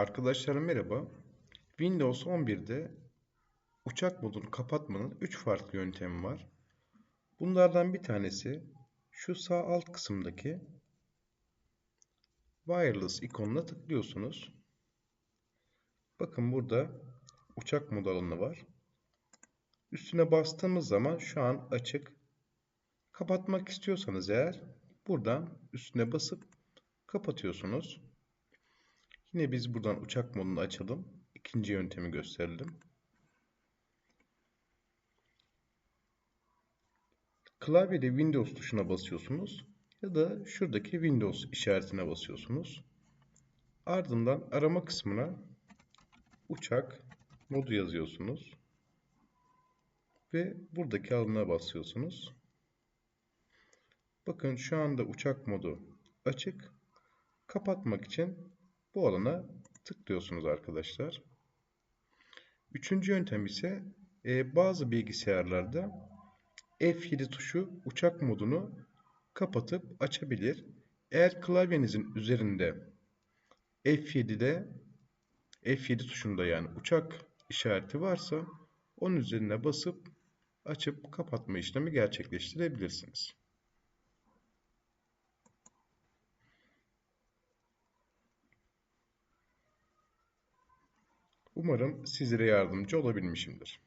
Arkadaşlar merhaba. Windows 11'de uçak modunu kapatmanın 3 farklı yöntemi var. Bunlardan bir tanesi şu sağ alt kısımdaki wireless ikonuna tıklıyorsunuz. Bakın burada uçak modu alanı var. Üstüne bastığımız zaman şu an açık. Kapatmak istiyorsanız eğer buradan üstüne basıp kapatıyorsunuz. Yine biz buradan uçak modunu açalım. İkinci yöntemi gösterelim. Klavyede Windows tuşuna basıyorsunuz ya da şuradaki Windows işaretine basıyorsunuz. Ardından arama kısmına uçak modu yazıyorsunuz. Ve buradaki alana basıyorsunuz. Bakın şu anda uçak modu açık. Kapatmak için bu alana tıklıyorsunuz arkadaşlar. Üçüncü yöntem ise e, bazı bilgisayarlarda F7 tuşu uçak modunu kapatıp açabilir. Eğer klavyenizin üzerinde F7'de F7 tuşunda yani uçak işareti varsa onun üzerine basıp açıp kapatma işlemi gerçekleştirebilirsiniz. Umarım sizlere yardımcı olabilmişimdir.